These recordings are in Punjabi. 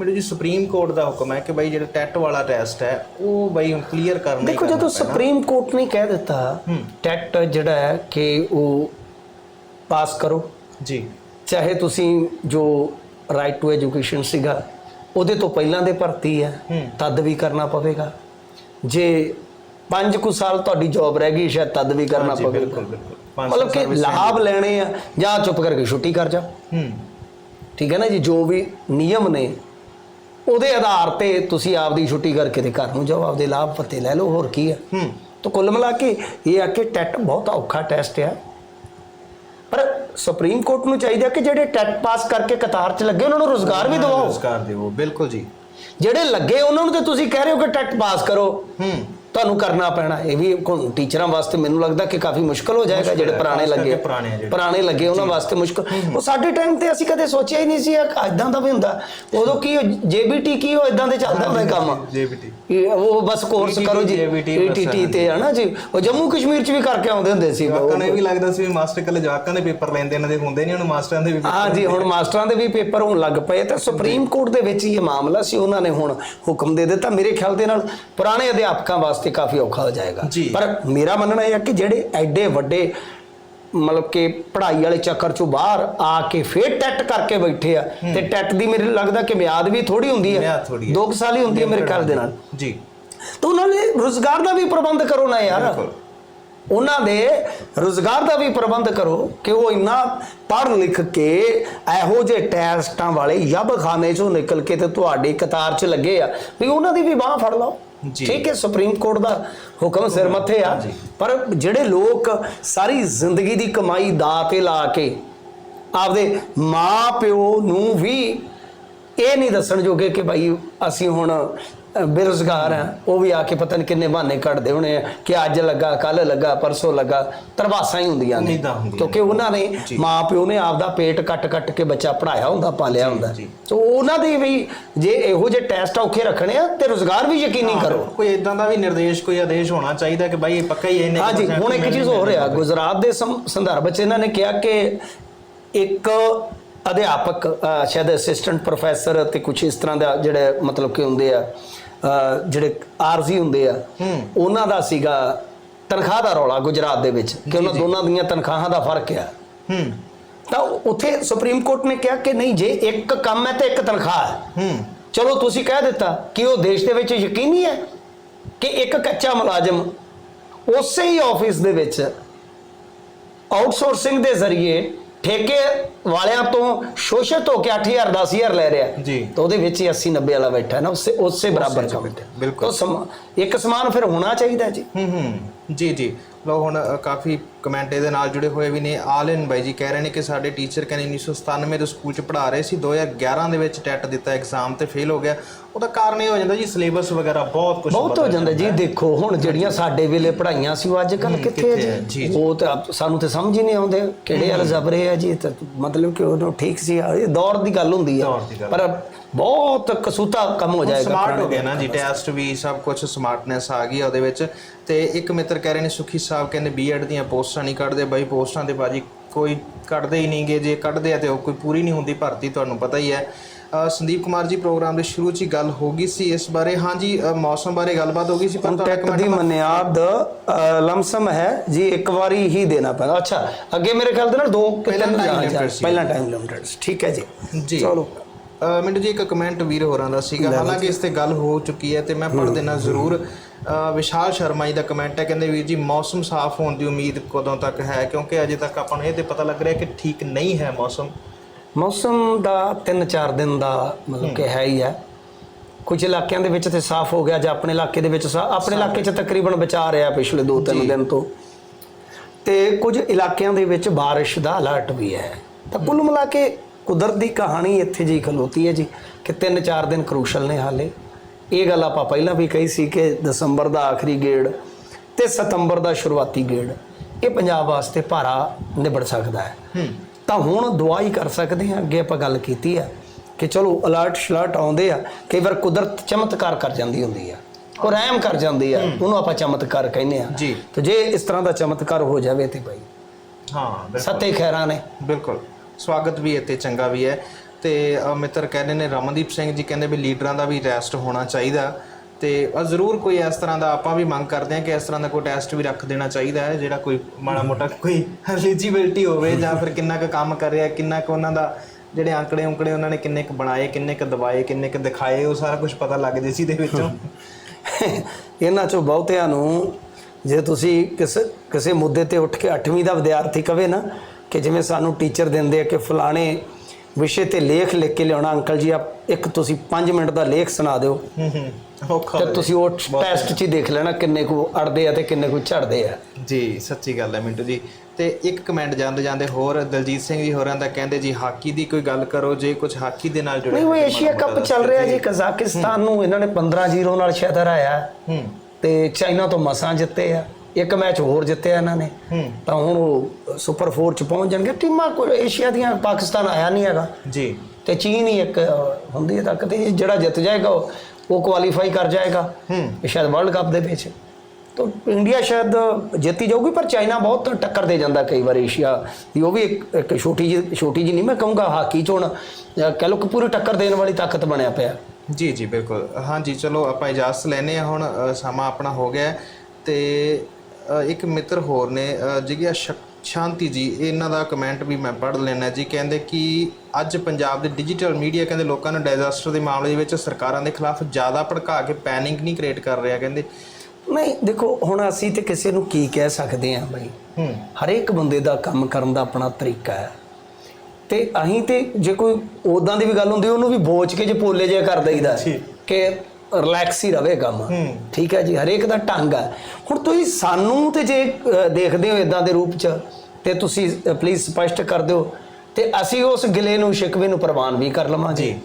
ਮੇਰੇ ਜੀ ਸੁਪਰੀਮ ਕੋਰਟ ਦਾ ਹੁਕਮ ਹੈ ਕਿ ਬਾਈ ਜਿਹੜਾ ਟੈਟ ਵਾਲਾ ਟੈਸਟ ਹੈ ਉਹ ਬਾਈ ਹੁਣ ਕਲੀਅਰ ਕਰਨਾ ਹੀ ਦੇਖੋ ਜਦੋਂ। ਸੁਪਰੀਮ ਕੋਰਟ ਨੇ ਕਹਿ ਦਿੱਤਾ। ਟੈਟ ਜਿਹੜਾ ਹੈ ਕਿ ਉਹ ਪਾਸ ਕਰੋ। ਜੀ। ਚਾਹੇ ਤੁਸੀਂ ਜੋ ਰਾਈਟ ਟੂ ਐਜੂਕੇਸ਼ਨ ਸੀਗਾ ਉਹਦੇ ਤੋਂ ਪਹਿਲਾਂ ਦੇ ਭਰਤੀ ਹੈ। ਤਦ ਵੀ ਕਰਨਾ ਪਵੇਗਾ। ਜੇ 5 ਕੁ ਸਾਲ ਤੁਹਾਡੀ ਜੌਬ ਰਹਿ ਗਈ ਸ਼ਾਇਦ ਤਦ ਵੀ ਕਰਨਾ ਪਵੇਗਾ। ਬਿਲਕੁਲ ਬਿਲਕੁਲ। ਮਤਲਬ ਕਿ ਲਾਭ ਲੈਣੇ ਆ ਜਾਂ ਚੁੱਪ ਕਰਕੇ ਛੁੱਟੀ ਕਰ ਜਾ ਠੀਕ ਹੈ ਨਾ ਜੀ ਜੋ ਵੀ ਨਿਯਮ ਨੇ ਉਹਦੇ ਆਧਾਰ ਤੇ ਤੁਸੀਂ ਆਪਦੀ ਛੁੱਟੀ ਕਰਕੇ ਤੇ ਘਰ ਨੂੰ ਜਾਓ ਆਪਦੇ ਲਾਭ ਪੱਤੇ ਲੈ ਲਓ ਹੋਰ ਕੀ ਹੈ ਹੂੰ। ਤਾਂ ਕੁੱਲ ਮਿਲਾ ਕੇ ਇਹ ਆ ਕਿ ਟੈਟ ਬਹੁਤ ਔਖਾ ਟੈਸਟ ਆ। ਪਰ ਸੁਪਰੀਮ ਕੋਰਟ ਨੂੰ ਚਾਹੀਦਾ ਕਿ ਜਿਹੜੇ ਟੈਟ ਪਾਸ ਕਰਕੇ ਕਤਾਰ 'ਚ ਲੱਗੇ ਉਹਨਾਂ ਨੂੰ ਰੋਜ਼ਗਾਰ ਵੀ ਦਿਵਾਓ। ਰੋਜ਼ਗਾਰ ਦਿਵੋ ਬਿਲਕੁਲ ਜੀ। ਜਿਹੜੇ ਲੱਗੇ ਉਹਨਾਂ ਨੂੰ ਤੇ ਤੁਸੀਂ ਕਹਿ ਰਹੇ ਹੋ ਕਿ ਟੈਟ ਪਾਸ ਕਰੋ। ਹੂੰ। ਤੁਹਾਨੂੰ ਕਰਨਾ ਪੈਣਾ। ਇਹ ਵੀ ਕੋਈ ਟੀਚਰਾਂ ਵਾਸਤੇ ਮੈਨੂੰ ਲੱਗਦਾ ਕਿ ਕਾਫੀ ਮੁਸ਼ਕਲ ਹੋ ਜਾਏਗਾ ਜਿਹੜੇ ਹੈ, ਪੁਰਾਣੇ ਲੱਗੇ। ਪੁਰਾਣੇ ਲੱਗੇ ਉਹਨਾਂ ਵਾਸਤੇ ਮੁਸ਼ਕਲ। ਉਹ ਸਾਡੇ ਟਾਈਮ ਤੇ ਅਸੀਂ ਕਦੇ ਸੋਚਿਆ ਹੀ ਨਹੀਂ ਸੀ ਇਦਾਂ ਦਾ ਵੀ ਹੁੰਦਾ। ਉਦੋਂ ਕੀ ਜੇਬੀਟੀ ਕੀ ਉਹ ਇਦਾਂ ਦੇ ਚੱਲਦਾ ਸੀ ਕੰਮ। ਜੇਬੀਟੀ ਉਹ ਬਸ ਕੋਰਸ ਕਰੋ ਜੀ ਏਟੀਟੀ ਤੇ ਹਨਾ ਜੀ। ਉਹ ਜੰਮੂ ਕਸ਼ਮੀਰ ਚ ਵੀ ਕਰਕੇ ਆਉਂਦੇ ਹੁੰਦੇ ਸੀ। ਜਵਾਕਾਂ ਨੂੰ ਵੀ ਲੱਗਦਾ ਸੀ ਮਾਸਟਰ ਕੱਲੇ ਜਵਾਕਾਂ ਦੇ ਪੇਪਰ ਲੈਂਦੇ ਇਹਨਾਂ ਦੇ ਹੁੰਦੇ ਨਹੀਂ ਹੁਣ ਮਾਸਟਰਾਂ ਦੇ ਵੀ ਹਾਂ ਜੀ ਹੁਣ ਮਾਸਟਰਾਂ ਦੇ ਵੀ ਪੇਪਰ ਹੋਣ ਲੱਗ ਪਏ ਤੇ ਸੁਪਰੀਮ ਕੋਰਟ ਦੇ ਵਿੱਚ ਹੀ ਇਹ ਮਾਮਲਾ ਸੀ ਉਹਨਾਂ ਨੇ ਹੁਣ ਹੁਕਮ ਦੇ ਦਿੱਤਾ ਮੇਰੇ ਖਿਆਲ ਦੇ ਨਾਲ। ਪੁਰਾਣੇ ਅਧਿਆਪਕਾਂ ਵਾਸਤੇ ਕਾਫੀ ਔਖਾ ਹੋ ਜਾਏਗਾ ਜੀ। ਪਰ ਮੇਰਾ ਮੰਨਣਾ ਇਹ ਹੈ ਕਿ ਜਿਹੜੇ ਐਡੇ ਵੱਡੇ ਮਤਲਬ ਕਿ ਪੜ੍ਹਾਈ ਵਾਲੇ ਚੱਕਰ ਚੋਂ ਬਾਹਰ ਆ ਕੇ ਫੇਰ ਟੈਟ ਕਰਕੇ ਬੈਠੇ ਆ ਤੇ ਟੈਟ ਦੀ ਮੇਰੇ ਲੱਗਦਾ ਕਿ ਮਿਆਦ ਵੀ ਥੋੜੀ ਹੁੰਦੀ ਹੈ ਥੋੜ੍ਹੀ ਹੈ। 2 ਸਾਲ ਹੀ ਹੁੰਦੀ ਹੈ ਮੇਰੇ ਖਿਆਲ ਦੇ ਨਾਲ ਜੀ ਤਾਂ ਉਹਨਾਂ ਨੇ ਰੋਜ਼ਗਾਰ ਦਾ ਵੀ ਪ੍ਰਬੰਧ ਕਰੋ ਨਾ ਯਾਰ ਬਿਲਕੁਲ। ਉਹਨਾਂ ਦੇ ਰੋਜ਼ਗਾਰ ਦਾ ਵੀ ਪ੍ਰਬੰਧ ਕਰੋ ਕਿ ਉਹ ਇੰਨਾ ਪੜ੍ਹ ਲਿਖ ਕੇ ਇਹੋ ਜਿਹੇ ਟੈਸਟਾਂ ਵਾਲੇ ਯਬ ਖਾਨੇ ਚੋਂ ਨਿਕਲ ਕੇ ਤੇ ਤੁਹਾਡੀ ਕਤਾਰ 'ਚ ਲੱਗੇ ਆ ਵੀ ਉਹਨਾਂ ਦੀ ਵੀ ਬਾਹ ਫੜ ਲਓ। ਠੀਕ ਹੈ ਸੁਪਰੀਮ ਕੋਰਟ ਦਾ ਹੁਕਮ ਸਿਰ ਮੱਥੇ ਆ। ਪਰ ਜਿਹੜੇ ਲੋਕ ਸਾਰੀ ਜ਼ਿੰਦਗੀ ਦੀ ਕਮਾਈ ਦਾ ਤੇ ਲਾ ਕੇ ਆਪਦੇ ਮਾਂ ਪਿਓ ਨੂੰ ਵੀ ਇਹ ਨਹੀਂ ਦੱਸਣ ਜੋਗੇ ਕਿ ਭਾਈ ਅਸੀਂ ਹੁਣ ਬੇਰੁਜ਼ਗਾਰ ਆ ਉਹ ਵੀ ਆ ਕੇ ਪਤਾ ਨਹੀਂ ਕਿੰਨੇ ਬਹਾਨੇ ਕੱਢਦੇ ਹੋਣੇ ਆ ਕਿ ਅੱਜ ਲੱਗਾ ਕੱਲ ਲੱਗਾ ਪਰਸੋਂ ਲੱਗਾ। ਤਰਵਾਸਾਂ ਹੀ ਹੁੰਦੀਆਂ ਨੇ। ਉਮੀਦਾਂ ਹੁੰਦੀਆਂ ਕਿਉਂਕਿ ਉਹਨਾਂ ਨੇ। ਮਾਂ ਪਿਓ ਨੇ ਆਪਦਾ ਪੇਟ ਕੱਟ ਕੱਟ ਕੇ ਬੱਚਾ ਪੜਾਇਆ ਹੁੰਦਾ ਪਾਲਿਆ ਹੁੰਦਾ। ਸੋ ਉਹਨਾਂ ਦੀ ਵੀ ਜੇ ਇਹੋ ਜਿਹੇ ਟੈਸਟ ਔਖੇ ਰੱਖਣੇ ਆ ਤੇ ਰੋਜ਼ਗਾਰ ਵੀ ਯਕੀਨੀ ਕਰੋ। ਕੋਈ ਇਦਾਂ ਦਾ ਵੀ ਨਿਰਦੇਸ਼ ਕੋਈ ਆਦੇਸ਼ ਹੋਣਾ ਚਾਹੀਦਾ ਕਿ ਬਾਈ ਪੱਕਾ ਹੀ ਇਹਨੇ ਹਾਂਜੀ ਹੁਣ ਇੱਕ ਚੀਜ਼ ਹੋ ਰਿਹਾ ਗੁਜਰਾਤ ਦੇ ਸੰਦਰਭ ਚ ਇਹਨਾਂ ਨੇ ਕਿਹਾ ਕਿ ਇੱਕ ਅਧਿਆਪਕ ਸ਼ਾਇਦ ਅਸਿਸਟੈਂਟ ਪ੍ਰੋਫੈਸਰ ਤੇ ਕੁਝ ਇਸ ਤਰ੍ਹਾਂ ਦਾ ਜਿਹੜੇ ਮਤਲਬ ਕਿ ਹੁੰਦੇ ਆ ਜਿਹੜੇ ਆਰਜ਼ੀ ਹੁੰਦੇ ਆ। ਉਹਨਾਂ ਦਾ ਸੀਗਾ ਤਨਖਾਹ ਦਾ ਰੌਲਾ ਗੁਜਰਾਤ ਦੇ ਵਿੱਚ ਕਿ ਉਹਨਾਂ ਦੋਨਾਂ ਦੀਆਂ ਤਨਖਾਹਾਂ ਦਾ ਫ਼ਰਕ ਆ। ਤਾਂ ਉੱਥੇ ਸੁਪਰੀਮ ਕੋਰਟ ਨੇ ਕਿਹਾ ਕਿ ਨਹੀਂ ਜੇ ਇੱਕ ਕੰਮ ਹੈ ਤੇ ਇੱਕ ਤਨਖਾਹ ਹੂੰ। ਚਲੋ ਤੁਸੀਂ ਕਹਿ ਦਿੱਤਾ ਕਿ ਉਹ ਦੇਸ਼ ਦੇ ਵਿੱਚ ਯਕੀਨੀ ਹੈ ਕਿ ਇੱਕ ਕੱਚਾ ਮੁਲਾਜ਼ਮ ਉਸੇ ਹੀ ਆਫਿਸ ਦੇ ਵਿੱਚ ਆਊਟਸੋਰਸਿੰਗ ਦੇ ਜ਼ਰੀਏ ਠੇਕੇ ਵਾਲਿਆਂ ਤੋਂ ਸ਼ੋਸ਼ਿਤ ਹੋ ਕੇ 8000 10000 ਲੈ ਰਿਹਾ ਜੀ। ਤਾਂ ਉਹਦੇ ਵਿੱਚ ਹੀ 80 90 ਵਾਲਾ ਬੈਠਾ ਨਾ ਉਸੇ ਉਸੇ ਬਰਾਬਰ ਬੈਠਾ, ਬਿਲਕੁਲ। ਤਾਂ ਸਮਾ- ਇੱਕ ਸਮਾਨ ਫਿਰ ਹੋਣਾ ਚਾਹੀਦਾ ਜੀ ਹੂੰ ਹੂੰ ਜੀ ਜੀ। ਲੋ ਹੁਣ ਕਾਫੀ ਕਮੈਂਟ ਇਹਦੇ ਨਾਲ ਜੁੜੇ ਹੋਏ ਵੀ ਨੇ। ਆਲ ਇਨ ਬਾਈ ਜੀ ਕਹਿ ਰਹੇ ਨੇ ਕਿ ਸਾਡੇ ਟੀਚਰ ਕਹਿੰਦੇ 1997 ਦੇ ਸਕੂਲ ਚ ਪੜ੍ਹਾ ਰਹੇ ਸੀ। 2011 ਦੇ ਵਿੱਚ ਟੈਟ ਦਿੱਤਾ ਐਗਜ਼ਾਮ ਤੇ ਫੇਲ ਹੋ ਗਿਆ। ਉਹਦਾ ਕਾਰਨ ਇਹ ਹੋ ਜਾਂਦਾ ਜੀ ਸਿਲੇਬਸ ਵਗੈਰਾ ਬਹੁਤ ਕੁਝ ਬਹੁਤ ਹੋ ਜਾਂਦਾ ਜੀ। ਦੇਖੋ ਹੁਣ ਜਿਹੜੀਆਂ ਸਾਡੇ ਵੇਲੇ ਪੜ੍ਹਾਈਆਂ ਸੀ ਉਹ ਅੱਜ ਕੱਲ ਕਿੱਥੇ ਹੈ? ਜੀ। ਉਹ ਤਾਂ ਸਾਨੂੰ ਤੇ ਸਮਝ ਹੀ ਨਹੀਂ ਆਉਂਦੇ ਕਿਹੜੇ ਅਲਜ਼ਬਰੇ ਆ ਜੀ। ਮਤਲਬ ਕਿ ਉਹ ਠੀਕ ਸੀ। ਇਹ ਦੌਰ ਦੀ ਗੱਲ ਹੁੰਦੀ ਗੱਲ। ਪਰ ਬਹੁਤ ਕਸੂਤਾ ਕੰਮ ਹੋ ਜਾਏਗਾ ਸਮਾਰਟ ਹੋ ਗਿਆ ਨਾ ਜੀ ਟੈਸਟ ਵੀ ਸਭ ਕੁਝ ਸਮਾਰਟਨੈਸ ਆ ਗਈ ਆ ਉਹਦੇ ਵਿੱਚ। ਤੇ ਇੱਕ ਮਿੱਤਰ ਕਹਿ ਰਹੇ ਨੇ ਸੁਖੀ ਸਾਹਿਬ ਕਹਿੰਦੇ ਬੀਐਡ ਦੀਆਂ ਪੋਸਟਾਂ ਨਹੀਂ ਕੱਢਦੇ। ਬਾਈ ਪੋਸਟਾਂ ਤੇ ਬਾਜੀ ਕੋਈ ਕੱਢਦੇ ਹੀ ਨਹੀਂਗੇ ਜੇ ਕੱਢਦੇ ਆ ਤੇ ਉਹ ਕੋਈ ਪੂਰੀ ਨਹੀਂ ਹੁੰਦੀ ਭਰਤੀ ਤੁਹਾਨੂੰ ਪਤਾ ਹੀ ਹੈ। ਸੰਦੀਪ ਕੁਮਾਰ ਜੀ ਪ੍ਰੋਗਰਾਮ ਦੇ ਸ਼ੁਰੂ 'ਚ ਹੀ ਗੱਲ ਹੋ ਗਈ ਸੀ ਇਸ ਬਾਰੇ। ਹਾਂਜੀ ਮੌਸਮ ਬਾਰੇ ਗੱਲਬਾਤ ਹੋ ਗਈ ਸੀ ਪਰ ਕੰਟੈਕਟ ਦੀ ਮਨਿਆਦ ਲਮਸਮ ਹੈ। ਜੀ ਇੱਕ ਵਾਰੀ ਹੀ ਦੇਣਾ ਪੈਂਦਾ ਅੱਛਾ ਅੱਗੇ ਮੇਰੇ ਖਿਆਲ ਦੇ ਨਾਲ ਦੋ ਕਿ ਤਿੰਨ। ਪਹਿਲਾਂ ਟਾਈਮ ਲਿਮਟਡ ਠੀਕ ਹੈ ਜੀ। ਜੀ। ਚਲੋ। ਮਿੰਟੂ ਜੀ ਇੱਕ ਕਮੈਂਟ ਵੀਰ ਹੋਰਾਂ ਦਾ ਸੀਗਾ। ਹਾਲਾਂਕਿ ਇਸ ਤੇ ਗੱਲ ਹੋ ਚੁੱਕੀ ਹੈ ਤੇ ਮੈਂ ਪੜ੍ਹ ਦੇਣਾ ਜ਼ਰੂਰ। ਵਿਸ਼ਾਲ ਸ਼ਰਮਾ ਜੀ ਦਾ ਕਮੈਂਟ ਹੈ ਕਹਿੰਦੇ ਵੀਰ ਜੀ ਮੌਸਮ ਸਾਫ਼ ਹੋਣ ਦੀ ਉਮੀਦ ਕਦੋਂ ਤੱਕ ਹੈ? ਕਿਉਂਕਿ ਅਜੇ ਤੱਕ ਆਪਾਂ ਨੂੰ ਇਹ ਤੇ ਪਤਾ ਲੱਗ ਰਿਹਾ ਕਿ ਠੀਕ ਨਹੀਂ ਹੈ ਮੌਸਮ। ਮੌਸਮ ਦਾ 3-4 ਦਿਨ ਦਾ ਮਤਲਬ ਕਿ ਹੈ। ਹੀ ਹੈ ਕੁਝ ਇਲਾਕਿਆਂ ਦੇ ਵਿੱਚ ਤੇ ਸਾਫ਼ ਹੋ ਗਿਆ ਜਾਂ ਆਪਣੇ ਇਲਾਕੇ ਦੇ ਵਿੱਚ ਸਾ- ਆਪਣੇ ਇਲਾਕੇ 'ਚ ਤਕਰੀਬਨ ਬਚਾ ਰਿਹਾ ਪਿਛਲੇ 2-3 ਦਿਨ ਤੋਂ। ਤੇ ਕੁਝ ਇਲਾਕਿਆਂ ਦੇ ਵਿੱਚ ਬਾਰਿਸ਼ ਦਾ ਅਲਰਟ ਵੀ ਹੈ। ਤਾਂ ਕੁੱਲ ਮਿਲਾ ਕੇ ਕੁਦਰਤ ਦੀ ਕਹਾਣੀ ਇੱਥੇ ਜੀ ਖਲੋਤੀ ਹੈ ਜੀ ਕਿ 3-4 ਦਿਨ ਕਰੂਸ਼ਲ ਨੇ ਹਾਲੇ। ਇਹ ਗੱਲ ਆਪਾਂ ਪਹਿਲਾਂ ਵੀ ਕਹੀ ਸੀ ਕਿ ਦਸੰਬਰ ਦਾ ਆਖਰੀ ਗੇੜ ਤੇ ਸਤੰਬਰ ਦਾ ਸ਼ੁਰੂਆਤੀ ਗੇੜ ਇਹ ਪੰਜਾਬ ਵਾਸਤੇ ਭਾਰਾ ਨਿਬੜ ਸਕਦਾ ਹੈ। ਹੂੰ। ਤਾਂ ਹੁਣ ਦੁਆ ਹੀ ਕਰ ਸਕਦੇ ਹਾਂ ਅੱਗੇ ਆਪਾਂ ਗੱਲ ਕੀਤੀ ਆ ਕਿ ਚਲੋ ਅਲਰਟ ਸ਼ਲਰਟ ਆਉਂਦੇ ਆ ਕਈ ਵਾਰ ਕੁਦਰਤ ਚਮਤਕਾਰ ਕਰ ਜਾਂਦੀ ਹੁੰਦੀ ਆ ਉਹ ਰਹਿਮ ਕਰ ਜਾਂਦੀ ਆ ਉਹਨੂੰ ਆਪਾਂ ਚਮਤਕਾਰ ਕਹਿੰਦੇ ਆ। ਜੀ। ਤੇ ਜੇ ਇਸ ਤਰ੍ਹਾਂ ਦਾ ਚਮਤਕਾਰ ਹੋ ਜਾਵੇ ਤੇ ਭਾਈ ਹਾਂ ਸੱਤੇ ਖੈਰਾਂ ਨੇ। ਬਿਲਕੁਲ। ਸਵਾਗਤ ਵੀ ਇੱਥੇ ਚੰਗਾ ਵੀ ਹੈ। ਤੇ ਅ, ਮਿੱਤਰ ਕਹਿੰਦੇ ਨੇ ਰਮਨਦੀਪ ਸਿੰਘ ਜੀ ਕਹਿੰਦੇ ਵੀ ਲੀਡਰਾਂ ਦਾ ਵੀ ਟੈਸਟ ਹੋਣਾ ਚਾਹੀਦਾ। ਤੇ ਜ਼ਰੂਰ ਕੋਈ ਇਸ ਤਰ੍ਹਾਂ ਦਾ ਆਪਾਂ ਵੀ ਮੰਗ ਕਰਦੇ ਹਾਂ ਕਿ ਇਸ ਤਰ੍ਹਾਂ ਦਾ ਕੋਈ ਟੈਸਟ ਵੀ ਰੱਖ ਦੇਣਾ ਚਾਹੀਦਾ ਹੈ ਜਿਹੜਾ ਕੋਈ ਮਾੜਾ ਮੋਟਾ ਕੋਈ ਐਲੀਜੀਬਿਲਟੀ ਹੋਵੇ ਜਾਂ ਫਿਰ ਕਿੰਨਾ ਕੁ ਕੰਮ ਕਰ ਰਿਹਾ ਕਿੰਨਾ ਕੁ ਉਹਨਾਂ ਦਾ ਜਿਹੜੇ ਅੰਕੜੇ ਉਂਕੜੇ ਉਹਨਾਂ ਨੇ ਕਿੰਨੇ ਕੁ ਬਣਾਏ ਕਿੰਨੇ ਕੁ ਦਵਾਏ ਕਿੰਨੇ ਕੁ ਦਿਖਾਏ ਉਹ ਸਾਰਾ ਕੁਝ ਪਤਾ ਲੱਗ ਜੇ ਸੀ ਦੇ ਵਿੱਚੋਂ। ਇਹਨਾਂ ਚੋਂ ਬਹੁਤਿਆਂ ਨੂੰ ਜੇ ਤੁਸੀਂ ਕਿਸੇ ਕਿਸੇ ਮੁੱਦੇ ਤੇ ਉੱਠ ਕੇ 8ਵੀਂ ਦਾ ਵਿਦਿਆਰਥੀ ਕਵੇ ਨਾ ਕਿ ਜਿਵੇਂ ਸਾਨੂੰ ਟੀਚਰ ਦਿੰਦੇ ਆ ਕਿ ਫਲਾਣੇ ਵਿਸ਼ੇ ਤੇ ਲੇਖ ਲਿਖ ਕੇ ਲਿਆਉਣਾ ਅੰਕਲ ਜੀ ਆਪ ਇੱਕ ਤੁਸੀਂ 5 ਮਿੰਟ ਦਾ ਲੇਖ ਸੁਣਾ ਦਿਓ। ਹੂੰ ਹੂੰ ਔਖਾ ਤੇ ਹੋ ਤੁਸੀਂ ਉਹ ਟੈਸਟ 'ਚ ਹੀ ਦੇਖ ਲੈਣਾ ਕਿੰਨੇ ਕੁ ਅੜਦੇ ਆ ਤੇ ਕਿੰਨੇ ਕੁ ਝੜਦੇ ਆ। ਜੀ ਸੱਚੀ ਗੱਲ ਹੈ ਮਿੰਟੂ ਜੀ। ਤੇ ਇੱਕ ਕਮੈਂਟ ਜਾਂਦੇ ਜਾਂਦੇ ਹੋਰ ਦਲਜੀਤ ਸਿੰਘ ਜੀ ਹੋਰਾਂ ਦਾ ਕਹਿੰਦੇ ਜੀ ਹਾਕੀ ਦੀ ਕੋਈ ਗੱਲ ਕਰੋ ਜੇ ਕੁਝ ਹਾਕੀ ਦੇ ਨਾਲ ਜੁੜੇ ਨਹੀਂ ਉਹ ਏਸ਼ੀਆ ਕੱਪ ਚੱਲ ਰਿਹਾ ਜੀ ਕਜ਼ਾਕਿਸਤਾਨ ਨੂੰ ਇਹਨਾਂ ਨੇ 15-0 ਨਾਲ ਸ਼ਾਇਦ ਹਰਾਇਆ ਹੂੰ। ਤੇ ਚਾਈਨਾ ਤੋਂ ਮਸਾਂ ਜਿੱਤੇ ਆ। ਇੱਕ ਮੈਚ ਹੋਰ ਜਿੱਤਿਆ ਇਹਨਾਂ ਨੇ ਤਾਂ ਹੁਣ ਉਹ ਸੁਪਰ 4 ਚ ਪਹੁੰਚ ਜਾਣਗੇ। ਟੀਮਾਂ ਕੋਈ ਏਸ਼ੀਆ ਦੀਆਂ ਪਾਕਿਸਤਾਨ ਆਇਆ ਨਹੀਂ ਹੈਗਾ। ਜੀ। ਤੇ ਚੀਨ ਹੀ ਇੱਕ ਹੁੰਦੀ ਹੈ ਤੱਕ ਤੇ ਜਿਹੜਾ ਜਿੱਤ ਜਾਏਗਾ ਉਹ- ਕੁਆਲੀਫਾਈ ਕਰ ਜਾਏਗਾ। ਸ਼ਾਇਦ ਵਰਲਡ ਕੱਪ ਦੇ ਵਿੱਚ। ਤਾਂ ਇੰਡੀਆ ਸ਼ਾਇਦ ਜਿੱਤੀ ਜਾਊਗੀ ਪਰ ਚਾਈਨਾ ਬਹੁਤ ਟੱਕਰ ਦੇ ਜਾਂਦਾ ਕਈ ਵਾਰ ਏਸ਼ੀਆ ਦੀ। ਉਹ ਵੀ ਇੱਕ ਇੱਕ ਛੋਟੀ ਜਿਹੀ ਛੋਟੀ ਜਿਹੀ ਨਹੀਂ ਮੈਂ ਕਹੂੰਗਾ ਹਾਕੀ ਚ ਹੁਣ ਕਹਿ ਲਓ ਕਿ ਪੂਰੀ ਟੱਕਰ ਦੇਣ ਵਾਲੀ ਤਾਕਤ ਬਣਿਆ ਪਿਆ। ਜੀ ਜੀ ਬਿਲਕੁਲ। ਹਾਂਜੀ ਚਲੋ ਆਪਾਂ ਇਜਾਜ਼ਤ ਲੈਨੇ ਆ ਹੁਣ ਸਮਾਂ ਆਪਣਾ ਹੋ ਗਿਆ ਤੇ ਇੱਕ ਮਿੱਤਰ ਹੋਰ ਨੇ ਜਿਗਿਆ ਸ਼ਾਂਤੀ ਜੀ ਇਹਨਾਂ ਦਾ ਕਮੈਂਟ ਵੀ ਮੈਂ ਪੜ੍ਹ ਲੈਣਾ ਜੀ। ਕਹਿੰਦੇ ਕਿ ਅੱਜ ਪੰਜਾਬ ਦੇ ਡਿਜੀਟਲ ਮੀਡੀਆ ਕਹਿੰਦੇ ਲੋਕਾਂ ਨੂੰ ਡਿਜ਼ਾਸਟਰ ਦੇ ਮਾਮਲੇ ਦੇ ਵਿੱਚ ਸਰਕਾਰਾਂ ਦੇ ਖਿਲਾਫ ਜ਼ਿਆਦਾ ਭੜਕਾ ਕੇ ਪੈਨਿਕ ਨਹੀਂ ਕ੍ਰੀਏਟ ਕਰ ਰਿਹਾ ਕਹਿੰਦੇ। ਨਹੀਂ ਦੇਖੋ ਹੁਣ ਅਸੀਂ ਤੇ ਕਿਸੇ ਨੂੰ ਕੀ ਕਹਿ ਸਕਦੇ ਹਾਂ ਬਈ? ਹਰੇਕ ਬੰਦੇ ਦਾ ਕੰਮ ਕਰਨ ਦਾ ਆਪਣਾ ਤਰੀਕਾ ਹੈ। ਤੇ ਅਸੀਂ ਤੇ ਜੇ ਕੋਈ ਉਦਾਂ ਦੀ ਵੀ ਗੱਲ ਹੁੰਦੀ ਉਹਨੂੰ ਵੀ ਬੋਚ ਕੇ ਜੇ ਪੋਲੇ ਜੇ ਕਰ ਦਈਦਾ। ਕਿ ਰਿਲੈਕਸ ਹੀ ਰਵੇ ਕੰਮ। ਠੀਕ ਹੈ ਜੀ ਹਰੇਕ ਦਾ ਢੰਗ ਹੈ। ਹੁਣ ਤੁਸੀਂ ਸਾਨੂੰ ਤੇ ਜੇ ਦੇਖਦੇ ਹੋ ਇਦਾਂ ਦੇ ਰੂਪ ਚ ਤੇ ਤੁਸੀਂ ਪਲੀਜ਼ ਸਪਸ਼ਟ ਕਰ ਦਿਓ। ਤੇ ਅਸੀਂ ਉਸ ਗਿਲੇ ਨੂੰ ਸ਼ਿਕਵੇ ਨੂੰ ਪ੍ਰਵਾਨ ਵੀ ਕਰ ਲਵਾਂਗੇ ਜੀ।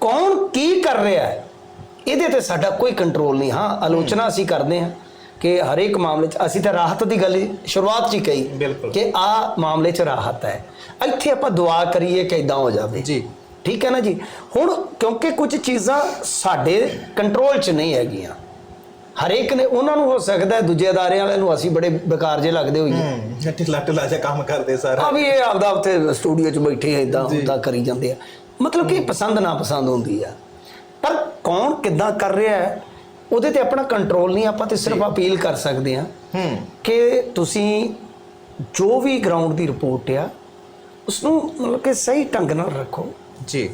ਕੌਣ ਕੀ ਕਰ ਰਿਹਾ ਹੈ ਇਹਦੇ ਤੇ ਸਾਡਾ ਕੋਈ ਕੰਟਰੋਲ ਨਹੀਂ। ਹਾਂ ਆਲੋਚਨਾ ਅਸੀਂ ਕਰਦੇ ਹਾਂ ਕਿ ਹਰੇਕ ਮਾਮਲੇ 'ਚ ਅਸੀਂ ਤਾਂ ਰਾਹਤ ਦੀ ਗੱਲ ਸ਼ੁਰੂਆਤ 'ਚ ਹੀ ਕਹੀ। ਕਿ ਆ ਮਾਮਲੇ 'ਚ ਰਾਹਤ ਹੈ। ਇੱਥੇ ਆਪਾਂ ਦੁਆ ਕਰੀਏ ਕਿ ਇਦਾਂ ਹੋ ਜਾਵੇ। ਜੀ। ਠੀਕ ਹੈ ਨਾ ਜੀ? ਹੁਣ ਕਿਉਂਕਿ ਕੁਝ ਚੀਜ਼ਾਂ ਸਾਡੇ ਕੰਟਰੋਲ 'ਚ ਨਹੀਂ ਹੈਗੀਆਂ। ਹਰੇਕ ਨੇ ਉਹਨਾਂ ਨੂੰ ਹੋ ਸਕਦਾ ਹੈ ਦੂਜੇ ਅਦਾਰਿਆਂ ਵਾਲਿਆਂ ਨੂੰ ਅਸੀਂ ਬੜੇ ਬੇਕਾਰ ਜੇ ਲੱਗਦੇ ਹੋਈਏ। ਹੂੰ ਢਿੱਲਾ ਢਿੱਲਾ ਜਿਹਾ ਕੰਮ ਕਰਦੇ ਸਾਰਾ। ਆ ਵੀ ਇਹ ਆਪਦਾ ਉੱਥੇ ਸਟੂਡੀਓ 'ਚ ਬੈਠੇ ਇਦਾਂ ਹੁੰਦਾ ਕਰੀ ਜਾਂਦੇ ਆ। ਮਤਲਬ ਕਿ ਪਸੰਦ ਨਾ ਪਸੰਦ ਹੁੰਦੀ ਆ। ਪਰ ਕੌਣ ਕਿੱਦਾਂ ਕਰ ਰਿਹਾ ਹੈ ਉਹਦੇ ਤੇ ਆਪਣਾ ਕੰਟਰੋਲ ਨਹੀਂ ਆਪਾਂ ਤੇ ਸਿਰਫ ਅਪੀਲ ਕਰ ਸਕਦੇ ਆ ਹੂੰ। ਕਿ ਤੁਸੀਂ ਜੋ ਵੀ ਗਰਾਊਂਡ ਦੀ ਰਿਪੋਰਟ ਆ ਉਸ ਨੂੰ ਮਤਲਬ ਕਿ ਸਹੀ ਢੰਗ ਨਾਲ ਰੱਖੋ। ਜੀ।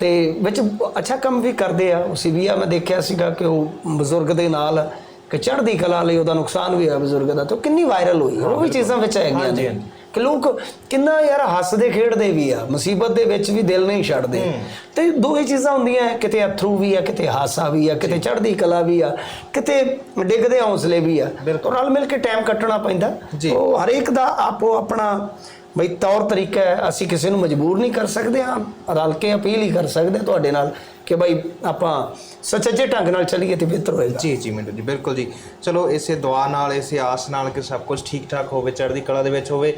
ਤੇ ਵਿੱਚ ਅੱਛਾ ਕੰਮ ਵੀ ਕਰਦੇ ਆ। ਉਹ ਸੀਵੀਆ ਮੈਂ ਦੇਖਿਆ ਸੀਗਾ ਕਿ ਉਹ ਬਜ਼ੁਰਗ ਦੇ ਨਾਲ ਕਿ ਚੜ੍ਹਦੀ ਕਲਾ ਲਈ ਉਹਦਾ ਨੁਕਸਾਨ ਵੀ ਹੋਇਆ ਬਜ਼ੁਰਗ ਦਾ। ਤੇ ਕਿੰਨੀ ਵਾਇਰਲ ਹੋਈ। ਉਹ ਵੀ ਚੀਜ਼ਾਂ ਵਿੱਚ ਹੈਗੀਆਂ ਹਾਂਜੀ। ਕਿ ਲੋਕ ਕਿੰਨਾ ਯਾਰ ਹੱਸਦੇ ਖੇਡਦੇ ਵੀ ਆ ਮੁਸੀਬਤ ਦੇ ਵਿੱਚ ਵੀ ਦਿਲ ਨਹੀਂ ਛੱਡਦੇ। ਤੇ ਦੋਹੇ ਚੀਜ਼ਾਂ ਹੁੰਦੀਆਂ ਹੈ, ਕਿਤੇ ਅਥਰੂ ਵੀ ਆ ਕਿਤੇ ਹਾਸਾ ਵੀ ਆ ਕਿਤੇ ਚੜ੍ਹਦੀ ਕਲਾ ਵੀ ਆ ਕਿਤੇ ਡਿੱਗਦੇ ਹੌਸਲੇ ਵੀ ਆ। ਬਿਲਕੁਲ। ਤਾਂ ਰਲ ਮਿਲ ਕੇ ਟਾਈਮ ਕੱਟਣਾ ਪੈਂਦਾ। ਉਹ ਹਰੇਕ ਦਾ ਆਪੋ ਆਪਣਾ ਬਈ ਤੌਰ ਤਰੀਕਾ ਹੈ। ਅਸੀਂ ਕਿਸੇ ਨੂੰ ਮਜਬੂਰ ਨਹੀਂ ਕਰ ਸਕਦੇ ਹਾਂ ਰਲ ਕੇ ਅਪੀਲ ਹੀ ਕਰ ਸਕਦੇ ਹਾਂ ਤੁਹਾਡੇ ਨਾਲ ਕਿ ਬਈ ਆਪਾਂ ਸੁਚੱਜੇ ਢੰਗ ਨਾਲ ਚੱਲੀਏ ਤੇ ਬਿਹਤਰ ਹੋਏਗਾ। ਜੀ ਜੀ ਮਿੰਟੂ ਜੀ ਬਿਲਕੁਲ ਜੀ। ਚਲੋ ਇਸੇ ਦੁਆ ਨਾਲ ਇਸੇ ਆਸ ਨਾਲ ਕਿ ਸਭ ਕੁਝ ਠੀਕ ਠਾਕ ਹੋਵੇ ਚੜ੍ਹਦੀ ਕਲਾ ਦੇ ਵਿੱਚ ਹੋਵੇ।